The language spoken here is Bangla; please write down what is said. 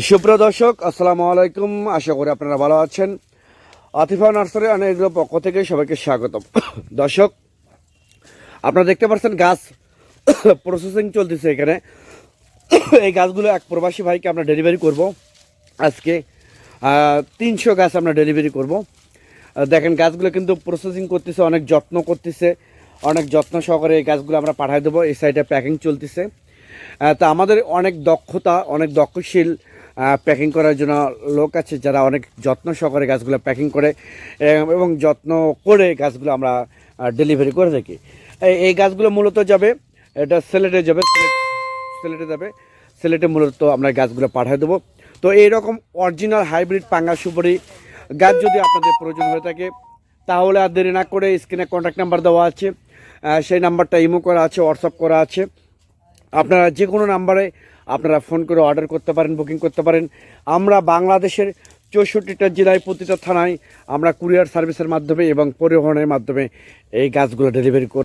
সুপ্রিয় দর্শক, আসসালামু আলাইকুম। আশা করি আপনারা ভালো আছেন। আতিফা নার্সারি অনেকগুলো পক্ষ থেকে সবাইকে স্বাগতম। দর্শক, আপনারা দেখতে পাচ্ছেন গাছ প্রসেসিং চলতেছে এখানে। এই গাছগুলো এক প্রবাসী ভাইকে আমরা ডেলিভারি করব। আজকে তিনশো গাছ আমরা ডেলিভারি করব। দেখেন গাছগুলো কিন্তু প্রসেসিং করতেছে, অনেক যত্ন করতেছে। অনেক যত্ন সহকারে এই গাছগুলো আমরা পাঠিয়ে দেবো। এই সাইডে প্যাকিং চলতেছে। তা আমাদের অনেক দক্ষতা, অনেক দক্ষশীল প্যাকিং করার জন্য লোক আছে যারা অনেক যত্ন সহকারে গাছগুলো প্যাকিং করে এবং যত্ন করে গাছগুলো আমরা ডেলিভারি করে থাকি। এই- গাছগুলো মূলত যাবে, এটা সিলেটে যাবে সিলেট সিলেটে যাবে সিলেটে মূলত আমরা গাছগুলো পাঠিয়ে দেবো। তো এইরকম অরিজিনাল হাইব্রিড পাঙ্গা সুপারি গাছ যদি আপনাদের প্রয়োজন হয়ে থাকে, তাহলে আর দেরি না করে স্ক্রিনে কন্ট্যাক্ট নাম্বার দেওয়া আছে সেই নাম্বারটা ইমো করা আছে হোয়াটসঅ্যাপ করা আছে। আপনারা যে কোনো নাম্বারে আপনারা ফোন করে অর্ডার করতে পারেন, বুকিং করতে পারেন। আমরা বাংলাদেশের চৌষট্টিটা জেলায় প্রতিটা থানায় আমরা কুরিয়ার সার্ভিসের মাধ্যমে এবং পরিবহনের মাধ্যমে এই গাছগুলো ডেলিভারি করি